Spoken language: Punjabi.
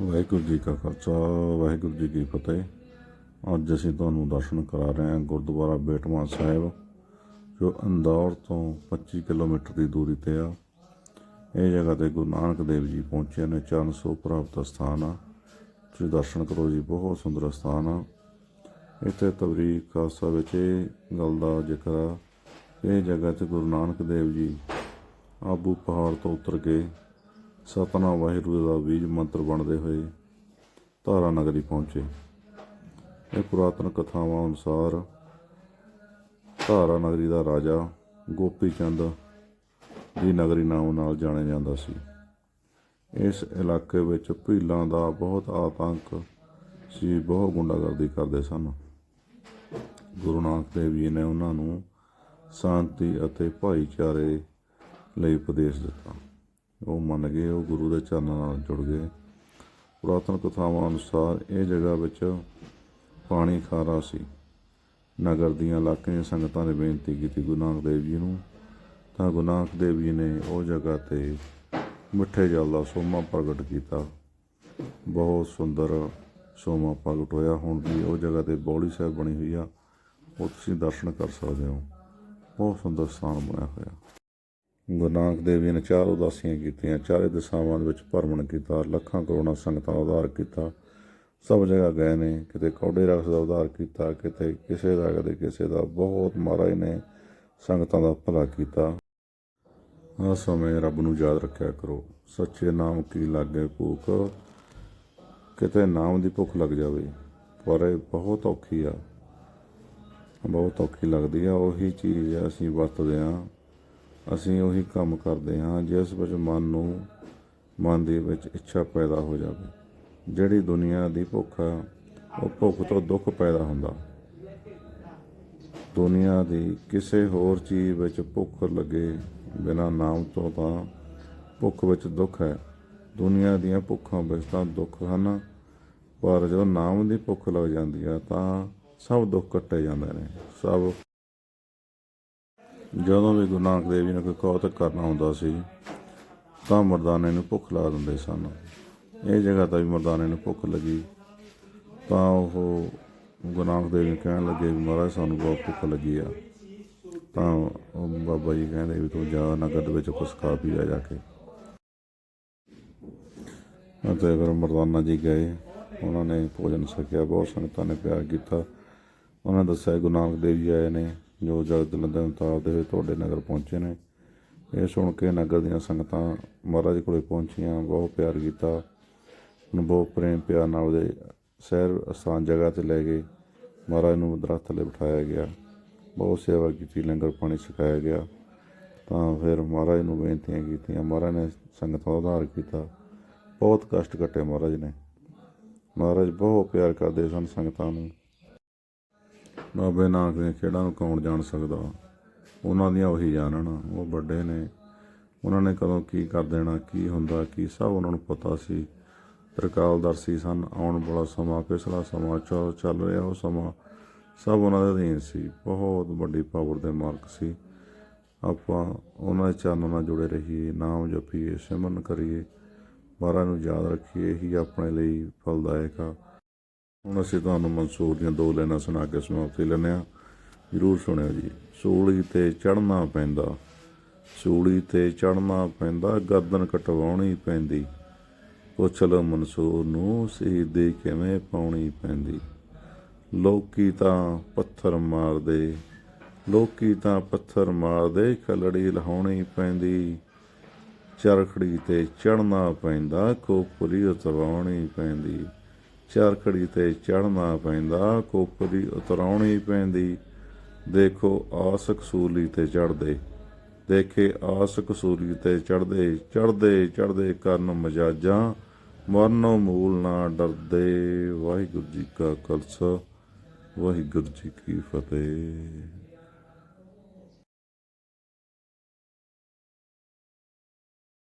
ਵਾਹਿਗੁਰੂ ਜੀ ਕਾ ਖਾਲਸਾ, ਵਾਹਿਗੁਰੂ ਜੀ ਕੀ ਫਤਿਹ। ਅੱਜ ਅਸੀਂ ਤੁਹਾਨੂੰ ਦਰਸ਼ਨ ਕਰਾ ਰਹੇ ਹਾਂ ਗੁਰਦੁਆਰਾ ਬੇਟਵਾ ਸਾਹਿਬ, ਜੋ ਇੰਦੌਰ ਤੋਂ 25 ਕਿਲੋਮੀਟਰ ਦੀ ਦੂਰੀ ਤੇ ਆ। ਇਹ ਜਗ੍ਹਾ ਤੇ ਗੁਰੂ ਨਾਨਕ ਦੇਵ ਜੀ ਪਹੁੰਚੇ ਨੇ, ਚਰਨ ਸੋ ਪ੍ਰਾਪਤ ਸਥਾਨ ਆ। ਤੁਸੀਂ ਦਰਸ਼ਨ ਕਰੋ ਜੀ, ਬਹੁਤ ਸੁੰਦਰ ਸਥਾਨ ਆ। ਇੱਥੇ ਤਬਰੀਕ ਖਾਲਸਾ ਵਿੱਚ ਇਹ ਗੱਲ ਦਾ ਜ਼ਿਕਰ ਆ। ਇਹ ਜਗ੍ਹਾ ਤੇ ਗੁਰੂ ਨਾਨਕ ਦੇਵ ਜੀ ਆਬੂ ਪਹਾੜ ਤੋਂ ਉਤਰ ਕੇ ਸਤਨਾਮ ਵਾਹਿਗੁਰੂ ਦਾ ਬੀਜ ਮੰਤਰ ਬਣਦੇ ਹੋਏ ਧਾਰਾ ਨਗਰੀ ਪਹੁੰਚੇ। ਇਹ ਪੁਰਾਤਨ ਕਥਾਵਾਂ ਅਨੁਸਾਰ ਧਾਰਾ ਨਗਰੀ ਦਾ ਰਾਜਾ ਗੋਪੀ ਚੰਦ ਦੀ ਨਗਰੀ ਨਾਮ ਨਾਲ ਜਾਣਿਆ ਜਾਂਦਾ ਸੀ। ਇਸ ਇਲਾਕੇ ਵਿੱਚ ਭੀਲਾਂ ਦਾ ਬਹੁਤ ਆਤੰਕ ਸੀ, ਬਹੁਤ ਗੁੰਡਾਗਰਦੀ ਕਰਦੇ ਸਨ। ਗੁਰੂ ਨਾਨਕ ਦੇਵ ਜੀ ਨੇ ਉਹਨਾਂ ਨੂੰ ਸ਼ਾਂਤੀ ਅਤੇ ਭਾਈਚਾਰੇ ਲਈ ਉਪਦੇਸ਼ ਦਿੱਤਾ। ਉਹ ਮੰਨ ਗਏ, ਉਹ ਗੁਰੂ ਦੇ ਚਰਨਾਂ ਨਾਲ ਜੁੜ ਗਏ। ਪੁਰਾਤਨ ਕਥਾਵਾਂ ਅਨੁਸਾਰ ਇਹ ਜਗ੍ਹਾ ਵਿੱਚ ਪਾਣੀ ਖਾਰਾ ਸੀ। ਨਗਰ ਦੀਆਂ ਇਲਾਕੇ ਦੀਆਂ ਸੰਗਤਾਂ ਨੇ ਬੇਨਤੀ ਕੀਤੀ ਗੁਰੂ ਨਾਨਕ ਦੇਵ ਜੀ ਨੂੰ। ਤਾਂ ਗੁਰੂ ਨਾਨਕ ਦੇਵ ਜੀ ਨੇ ਉਹ ਜਗ੍ਹਾ ਤੇ ਮਿੱਠੇ ਜਲ ਦਾ ਸੋਮਾ ਪ੍ਰਗਟ ਕੀਤਾ। ਬਹੁਤ ਸੁੰਦਰ ਸੋਮਾ ਪ੍ਰਗਟ ਹੋਇਆ। ਹੁਣ ਵੀ ਉਹ ਜਗ੍ਹਾ ਤੇ ਬੌਲੀ ਸਾਹਿਬ ਬਣੀ ਹੋਈ ਆ। ਉਹ ਤੁਸੀਂ ਦਰਸ਼ਨ ਕਰ ਸਕਦੇ ਹੋ। ਬਹੁਤ ਸੁੰਦਰ ਸਥਾਨ ਬਣਿਆ ਹੋਇਆ। ਗੁਰੂ ਨਾਨਕ ਦੇਵ ਜੀ ਨੇ ਚਾਰ ਉਦਾਸੀਆਂ ਕੀਤੀਆਂ, ਚਾਰੇ ਦਿਸ਼ਾਵਾਂ ਵਿੱਚ ਭਰਮਣ ਕੀਤਾ, ਲੱਖਾਂ ਕਰੋੜਾਂ ਸੰਗਤਾਂ ਦਾ ਉਧਾਰ ਕੀਤਾ। ਸਭ ਜਗ੍ਹਾ ਗਏ ਨੇ, ਕਿਤੇ ਕੌਡੇ ਰਖਸ ਦਾ ਉਧਾਰ ਕੀਤਾ, ਕਿਤੇ ਕਿਸੇ ਦਾ, ਕਦੇ ਕਿਸੇ ਦਾ। ਬਹੁਤ ਮਹਾਰਾਜ ਨੇ ਸੰਗਤਾਂ ਦਾ ਭਲਾ ਕੀਤਾ। ਹਰ ਸਮੇਂ ਰੱਬ ਨੂੰ ਯਾਦ ਰੱਖਿਆ ਕਰੋ। ਸੱਚੇ ਨਾਮ ਕੀ ਲਾਗੇ ਭੂਖ, ਕਿਤੇ ਨਾਮ ਦੀ ਭੁੱਖ ਲੱਗ ਜਾਵੇ, ਪਰ ਇਹ ਬਹੁਤ ਔਖੀ ਆ। ਬਹੁਤ ਔਖੀ ਲੱਗਦੀ ਆ, ਉਹੀ ਚੀਜ਼ ਅਸੀਂ ਵਰਤਦੇ ਆ। ਅਸੀਂ ਉਹੀ ਕੰਮ ਕਰਦੇ ਹਾਂ ਜਿਸ ਵਿੱਚ ਮਨ ਨੂੰ, ਮਨ ਦੇ ਵਿੱਚ ਇੱਛਾ ਪੈਦਾ ਹੋ ਜਾਵੇ। ਜਿਹੜੀ ਦੁਨੀਆ ਦੀ ਭੁੱਖ ਹੈ ਉਹ ਭੁੱਖ ਤੋਂ ਦੁੱਖ ਪੈਦਾ ਹੁੰਦਾ। ਦੁਨੀਆ ਦੀ ਕਿਸੇ ਹੋਰ ਚੀਜ਼ ਵਿੱਚ ਭੁੱਖ ਲੱਗੇ ਬਿਨਾ ਨਾਮ ਤੋਂ ਤਾਂ ਭੁੱਖ ਵਿੱਚ ਦੁੱਖ ਹੈ। ਦੁਨੀਆ ਦੀਆਂ ਭੁੱਖਾਂ ਵਿੱਚ ਤਾਂ ਦੁੱਖ ਹਨ, ਪਰ ਜਦੋਂ ਨਾਮ ਦੀ ਭੁੱਖ ਲੱਗ ਜਾਂਦੀ ਹੈ ਤਾਂ ਸਭ ਦੁੱਖ ਕੱਟੇ ਜਾਂਦੇ ਨੇ। ਸਭ ਜਦੋਂ ਵੀ ਗੁਰੂ ਨਾਨਕ ਦੇਵ ਜੀ ਨੇ ਕੋਈ ਕੌਤਕ ਕਰਨਾ ਹੁੰਦਾ ਸੀ, ਤਾਂ ਮਰਦਾਨੇ ਨੂੰ ਭੁੱਖ ਲਾ ਦਿੰਦੇ ਸਨ। ਇਹ ਜਗ੍ਹਾ ਤਾਂ ਵੀ ਮਰਦਾਨੇ ਨੂੰ ਭੁੱਖ ਲੱਗੀ। ਤਾਂ ਉਹ ਗੁਰੂ ਨਾਨਕ ਦੇਵ ਜੀ ਕਹਿਣ ਲੱਗੇ ਵੀ ਮਹਾਰਾਜ, ਸਾਨੂੰ ਬਹੁਤ ਭੁੱਖ ਲੱਗੀ ਆ। ਤਾਂ ਉਹ ਬਾਬਾ ਜੀ ਕਹਿੰਦੇ ਵੀ ਤੂੰ ਜਾ ਨਗਰ ਦੇ ਵਿੱਚ ਕੁਛ ਖਾ ਪੀ ਲੈ ਜਾ ਕੇ। ਅਤੇ ਫਿਰ ਮਰਦਾਨਾ ਜੀ ਗਏ। ਉਹਨਾਂ ਨੇ ਭੋਜਨ ਛਕਿਆ, ਬਹੁਤ ਸੰਗਤਾਂ ਨੇ ਪਿਆਰ ਕੀਤਾ। ਉਹਨਾਂ ਨੇ ਦੱਸਿਆ ਗੁਰੂ ਨਾਨਕ ਦੇਵ ਜੀ ਆਏ ਨੇ। ਜੋ ਜਗਤ ਨੰਦਨ ਅਵਤਾਰ ਦੇ ਹੋਏ ਤੁਹਾਡੇ ਨਗਰ ਪਹੁੰਚੇ ਨੇ। ਇਹ ਸੁਣ ਕੇ ਨਗਰ ਦੀਆਂ ਸੰਗਤਾਂ ਮਹਾਰਾਜ ਕੋਲੇ ਪਹੁੰਚੀਆਂ, ਬਹੁਤ ਪਿਆਰ ਕੀਤਾ। ਉਹਨੂੰ ਬਹੁਤ ਪ੍ਰੇਮ ਪਿਆਰ ਨਾਲ ਉਹਦੇ ਸਹਿਰ ਅਸਥਾਨ ਜਗ੍ਹਾ ਤੇ ਲੈ ਗਏ। ਮਹਾਰਾਜ ਨੂੰ ਦਰਖਤ ਥੱਲੇ ਬਿਠਾਇਆ ਗਿਆ। ਬਹੁਤ ਸੇਵਾ ਕੀਤੀ, ਲੰਗਰ ਪਾਣੀ ਛਕਾਇਆ ਗਿਆ। ਤਾਂ ਫਿਰ ਮਹਾਰਾਜ ਨੂੰ ਬੇਨਤੀਆਂ ਕੀਤੀਆਂ। ਮਹਾਰਾਜ ਨੇ ਸੰਗਤਾਂ ਦਾ ਉਧਾਰ ਕੀਤਾ। ਬਹੁਤ ਕਸ਼ਟ ਕੱਟੇ ਮਹਾਰਾਜ ਨੇ। ਮਹਾਰਾਜ ਬਹੁਤ ਪਿਆਰ ਕਰਦੇ ਸਨ ਸੰਗਤਾਂ ਨੂੰ। ਬਾਬੇ ਨਾਨਕ ਦੀਆਂ ਖੇਡਾਂ ਨੂੰ ਕੌਣ ਜਾਣ ਸਕਦਾ। ਉਹਨਾਂ ਦੀਆਂ ਉਹੀ ਜਾਣਨ, ਉਹ ਵੱਡੇ ਨੇ। ਉਹਨਾਂ ਨੇ ਕਦੋਂ ਕੀ ਕਰ ਦੇਣਾ, ਕੀ ਹੁੰਦਾ, ਕੀ ਸਭ ਉਹਨਾਂ ਨੂੰ ਪਤਾ ਸੀ। ਤਰਕਾਲਦਰਸੀ ਸਨ, ਆਉਣ ਵਾਲਾ ਸਮਾਂ, ਪਿਛਲਾ ਸਮਾਂ ਚੱਲ ਚੱਲ ਰਿਹਾ ਉਹ ਸਮਾਂ, ਸਭ ਉਹਨਾਂ ਦੇ ਅਧੀਨ ਸੀ। ਬਹੁਤ ਵੱਡੀ ਪਾਵਰ ਦੇ ਮਾਲਕ ਸੀ। ਆਪਾਂ ਉਹਨਾਂ ਦੇ ਚਰਨਾਂ ਨਾਲ ਜੁੜੇ ਰਹੀਏ, ਨਾਮ ਜਪੀਏ, ਸਿਮਰਨ ਕਰੀਏ। ਮਹਾਰਾਜ ਨੂੰ ਯਾਦ ਰੱਖੀਏ ਹੀ ਆਪਣੇ ਲਈ ਫਲਦਾਇਕ ਆ। ਹੁਣ ਅਸੀਂ ਤੁਹਾਨੂੰ ਮਨਸੂਰ ਦੀਆਂ ਦੋ ਲਾਈਨਾਂ ਸੁਣਾ ਕੇ ਸਮਾਪਤੀ ਲੈਂਦੇ ਹਾਂ। ਜਰੂਰ ਸੁਣਿਓ ਜੀ। ਸੂਲੀ ਤੇ ਚੜਨਾ ਪੈਂਦਾ। ਸੂਲੀ ਤੇ ਚੜਨਾ ਪੈਂਦਾ, ਗਰਦਨ ਕਟਵਾਉਣੀ ਪੈਂਦੀ। ਪੁੱਛ ਲਓ ਮਨਸੂਰ ਨੂੰ ਸ਼ਹੀਦੀ ਕਿਵੇਂ ਪਾਉਣੀ ਪੈਂਦੀ। ਲੋਕੀ ਤਾਂ ਪੱਥਰ ਮਾਰਦੇ, ਲੋਕੀ ਤਾਂ ਪੱਥਰ ਮਾਰਦੇ, ਖਲੜੀ ਲਹਾਉਣੀ ਪੈਂਦੀ। ਚਰਖੜੀ ਤੇ ਚੜਨਾ ਪੈਂਦਾ ਕੋਪਰੀ ਉਤਰਾਉਣੀ ਪੈਂਦੀ। ਚਰਖੜੀ ਤੇ ਚੜਨਾ ਪੈਂਦਾ, ਕੋਪਰੀ ਉਤਰਾਉਣੀ ਪੈਂਦੀ। ਦੇਖੋ ਆਸ ਕਸੂਲੀ ਤੇ ਚੜਦੇ ਦੇਖੇ ਆਸ ਕਸੂਲੀ ਤੇ ਚੜਦੇ ਚੜਦੇ ਚੜਦੇ ਕਰਨ ਮਜਾਜਾਂ, ਮਰਨੋਂ ਮੂਲ ਨਾ ਡਰਦੇ। ਵਾਹਿਗੁਰੂ ਜੀ ਕਾ ਖਾਲਸਾ, ਵਾਹਿਗੁਰੂ ਜੀ ਕੀ ਫਤਿਹ।